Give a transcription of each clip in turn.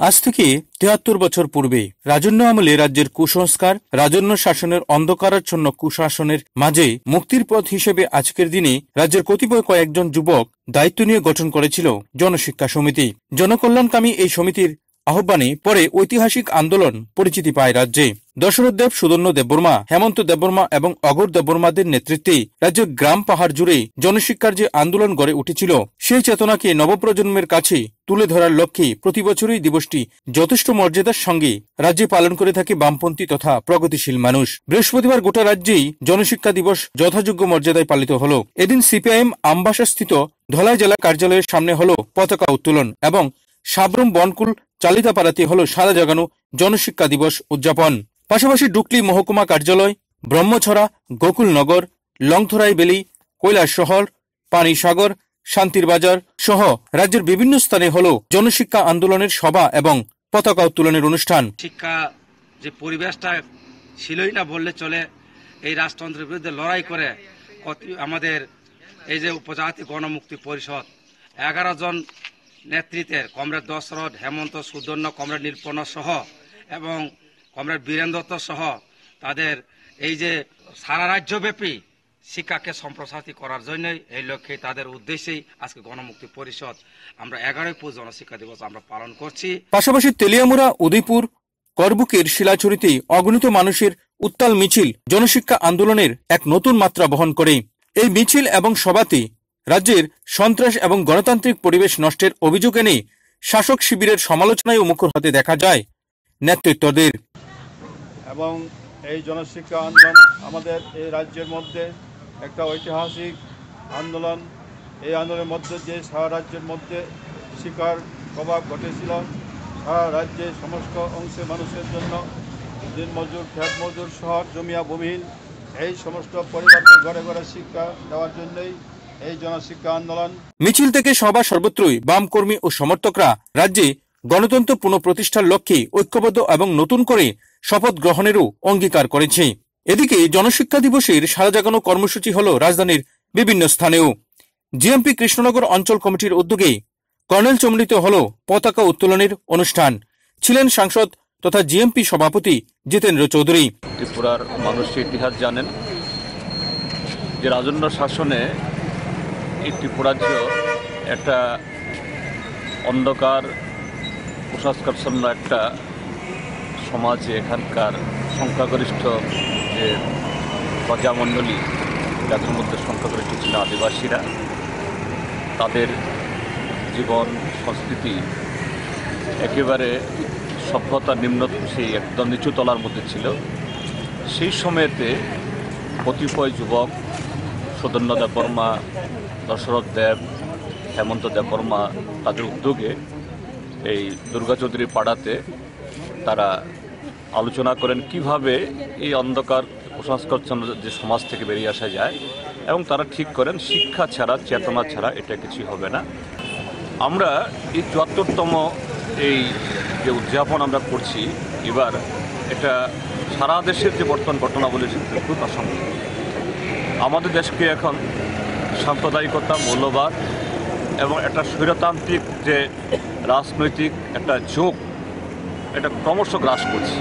আজ থেকে তেহাত্তর বছর পূর্বে রাজন্য আমলে রাজ্যের কুসংস্কার, রাজন্য শাসনের অন্ধকারাচ্ছন্ন কুশাসনের মাঝে মুক্তির পথ হিসেবে আজকের দিনে রাজ্যের কতিপয় কয়েকজন যুবক দায়িত্ব নিয়ে গঠন করেছিল জনশিক্ষা সমিতি। জনকল্যাণকামী এই সমিতির আহ্বানে পরে ঐতিহাসিক আন্দোলন পরিচিতি পায় রাজ্যে। দশরথ দেব সুদর্ণ দেববর্মা, হেমন্ত দেববর্মা এবং অগর দেববর্মাদের নেতৃত্বে রাজ্যের গ্রাম পাহাড় জুড়ে জনশিক্ষার যে আন্দোলন গড়ে উঠেছিল। সেই চেতনাকে নবপ্রজন্মের কাছে তুলে ধরার লক্ষ্যে প্রতি বছরই দিবসটি যথেষ্ট মর্যাদার সঙ্গে রাজ্যে পালন করে থাকে বামপন্থী তথা প্রগতিশীল মানুষ। বৃহস্পতিবার গোটা রাজ্যেই জনশিক্ষা দিবস যথাযোগ্য মর্যাদায় পালিত হল। এদিন সিপিআইএম আমবাসাস্থিত ধলাই জেলা কার্যালয়ের সামনে হল পতাকা উত্তোলন এবং সাবরুম বনকুল চালিতাপাড়াতে হল সারা জাগানো জনশিক্ষা দিবস উদযাপন। পাশাপাশি ডুকলি মহকুমা কার্যালয়, ব্রহ্মছড়া, গোকুলনগর, লংথরাই বেলি, কৈলাস শহর, পানিসাগর, শান্তির বাজার সহ রাজ্যের বিভিন্ন স্থানে হল জনশিক্ষা আন্দোলনের সভা এবং পতাকা উত্তোলনের অনুষ্ঠান। শিক্ষা যে পরিবেশটা ছিলই না বললে চলে, এই রাজতন্ত্রের বিরুদ্ধে লড়াই করে আমাদের এই যে উপজাতি গণমুক্তি পরিষদ, এগারো জন নেতৃত্বের, কমরেড দশরথ, হেমন্ত সুদন্য কমরেড নীলপর্ণ সহ এবং কমরেড বীরেন্দ্র দত্ত সহ তাদের এই যে সারা রাজ্যব্যাপী শিক্ষাকে সম্প্রসারিত করার জন্যই এই লক্ষ্যে তাদের উদ্দেশ্যেই আজকে গণমুক্তি পরিষদ আমরা এগারোই পৌষ জনশিক্ষা দিবস আমরা পালন করছি। পাশাপাশি তেলিয়ামুড়া, উদয়পুর, করবুকের শিলাচুরিতে অগণিত মানুষের উত্তাল মিছিল জনশিক্ষা আন্দোলনের এক নতুন মাত্রা বহন করে। এই মিছিল এবং সভাতে রাজ্যের সন্ত্রাস এবং গণতান্ত্রিক পরিবেশ নষ্টের অভিযোগ এনে শাসক শিবিরের সমালোচনায় মুখর হতে দেখা যায় নেতৃত্বদের। এবং এই জনশিক্ষা আন্দোলন আমাদের এই রাজ্যের মধ্যে একটা ঐতিহাসিক আন্দোলন। এই আন্দোলনের মধ্যে দিয়ে সারা রাজ্যের মধ্যে শিকার প্রভাব ঘটেছিল, সারা রাজ্যে সমস্ত অংশের মানুষের জন্য দিনমজুর খ্যাত মজুর শহর জমিয়া ভূমিহীন এই সমস্ত পরিবারকে ঘরে ঘরে শিক্ষা দেওয়ার জন্যই এই জনশিক্ষা আন্দোলন। মিছিল থেকে সভা সর্বত্রই বাম কর্মী ও সমর্থকরা রাজ্যে গণতন্ত্র পুনঃপ্রতিষ্ঠার লক্ষ্যে ঐক্যবদ্ধ এবং নতুন করে শপথ গ্রহণেরও অঙ্গীকার করেছে। এদিকে জনশিক্ষা দিবসের সারা জাগানো কর্মসূচি হল রাজধানীর বিভিন্ন স্থানেও। জিএমপি কৃষ্ণনগর অঞ্চল কমিটির উদ্যোগে কর্নেল চমড়িতে হল পতাকা উত্তোলনের অনুষ্ঠান। ছিলেন সাংসদ তথা জিএমপি সভাপতি জিতেন্দ্র চৌধুরী। ত্রিপুরার মানুষ ইতিহাস জানেন যে রাজন্য শাসনে এই ত্রিপুরাজ্য একটা অন্ধকার কুসংস্কারচ্ছন্ন একটা সমাজে এখানকার সংখ্যাগরিষ্ঠ যে প্রজামণ্ডলী, যাদের মধ্যে সংখ্যাগরিষ্ঠ ছিল আদিবাসীরা, তাদের জীবন, সংস্কৃতি একেবারে সভ্যতা নিম্ন সেই একদম নিচু তলার মধ্যে ছিল। সেই সময়েতে কতিপয় যুবক, সুদর্ণ দেববর্মা, দশরথ দেব, হেমন্ত দেববর্মা তাদের উদ্যোগে এই দুর্গা চৌধুরী পাড়াতে তারা আলোচনা করেন কীভাবে এই অন্ধকার কুসংস্কারচ্ছন্ন যে সমাজ থেকে বেরিয়ে আসা যায়, এবং তারা ঠিক করেন শিক্ষা ছাড়া, চেতনা ছাড়া এটা কিছুই হবে না। আমরা এই চুয়াত্তরতম এই যে উদযাপন আমরা করছি, এবার এটা সারা দেশের যে বর্তমান ঘটনাবলী সেটা খুব প্রাসঙ্গিক আমাদের দেশকে এখন সাম্প্রদায়িকতা মূল্যবাদ এবং একটা স্বৈরতান্ত্রিক যে রাজনৈতিক একটা ঝোঁক এটা ক্রমশ গ্রাস করছে।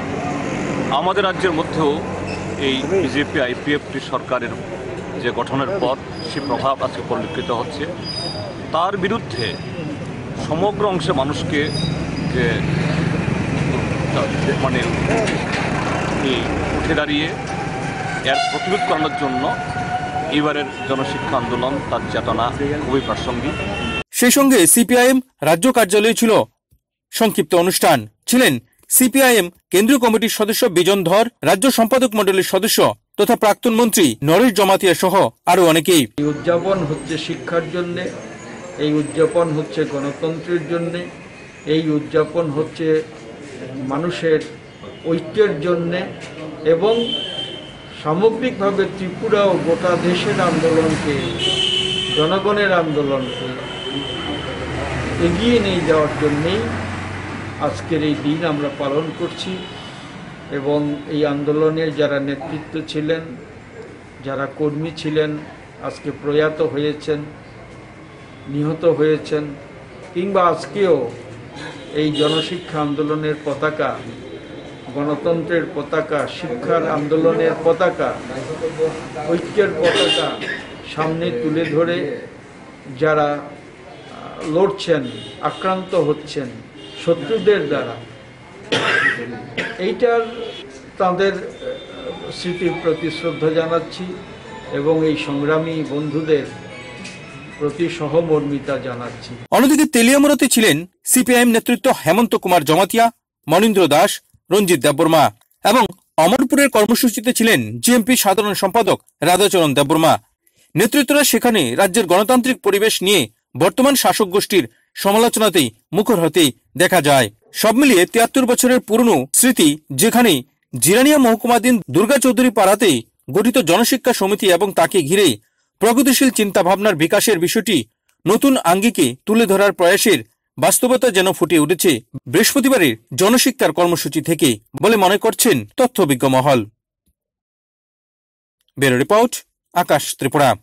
আমাদের রাজ্যের মধ্যেও এই বিজেপি আইপিএফটি সরকারের যে গঠনের পর সে প্রভাব আজকে পরিলক্ষিত হচ্ছে। তার বিরুদ্ধে সমগ্র অংশে মানুষকে যে মানে এই উঠে দাঁড়িয়ে এর প্রতিরোধ করানোর জন্য এবারের জনশিক্ষা আন্দোলন তার চেতনা খুবই প্রাসঙ্গিক। সেই সঙ্গে সিপিআইএম রাজ্য কার্যালয়ে ছিল। সংক্ষিপ্ত অনুষ্ঠান। ছিলেন সিপিআইএম কেন্দ্রীয় কমিটির সদস্য বিজন ধর, রাজ্য সম্পাদক মণ্ডলীর সদস্য তথা প্রাক্তন মন্ত্রী নরেশ জমাতিয়া সহ আরও অনেকেই। উদযাপন হচ্ছে শিক্ষার জন্যে, এই উদযাপন হচ্ছে গণতন্ত্রের জন্যে, এই উদযাপন হচ্ছে মানুষের ঐক্যের জন্য এবং সামগ্রিকভাবে ত্রিপুরা ও গোটা দেশের আন্দোলনকে, জনগণের আন্দোলনকে এগিয়ে নিয়ে যাওয়ার জন্যেই আজকের এই দিন আমরা পালন করছি এবং এই আন্দোলনের যারা নেতৃত্ব ছিলেন, যারা কর্মী ছিলেন, আজকে প্রয়াত হয়েছেন, নিহত হয়েছেন, কিংবা আজকেও এই জনশিক্ষা আন্দোলনের পতাকা, গণতন্ত্রের পতাকা, শিক্ষার আন্দোলনের পতাকা, ঐক্যের পতাকা সামনে তুলে ধরে যারা লড়ছেন, আক্রান্ত হচ্ছেন শত্রুদের দ্বারা। এইটার তাদের স্মৃতির প্রতি শ্রদ্ধা জানাচ্ছি এবং এই সংগ্রামী বন্ধুদের প্রতি সহমর্মিতা জানাচ্ছি। অন্যদিকে তেলিয়ামুড়াতে ছিলেন সিপিআইএম নেতৃত্ব হেমন্ত কুমার জমাতিয়া, মনীন্দ্র দাস, রঞ্জিত দেববর্মা এবং অমরপুরের কর্মসূচিতে ছিলেন জিএমপি সাধারণ সম্পাদক রাধাচরণ দেববর্মা। নেতৃত্বরা সেখানে রাজ্যের গণতান্ত্রিক পরিবেশ নিয়ে বর্তমান শাসক গোষ্ঠীর সমালোচনাতেই মুখর হতেই দেখা যায়। সব মিলিয়ে তিয়াত্তর বছরের পুরনো স্মৃতি যেখানে জিরানিয়া মহকুমাধীন দুর্গা চৌধুরী পাড়াতে গঠিত জনশিক্ষা সমিতি এবং তাকে ঘিরে প্রগতিশীল চিন্তাভাবনার বিকাশের বিষয়টি নতুন আঙ্গিকে তুলে ধরার প্রয়াসের বাস্তবতা যেন ফুটে উঠেছে বৃহস্পতিবারের জনশিক্ষার কর্মসূচি থেকে বলে মনে করছেন তথ্যবিজ্ঞ মহল। রিপোর্ট, আকাশ ত্রিপুরা।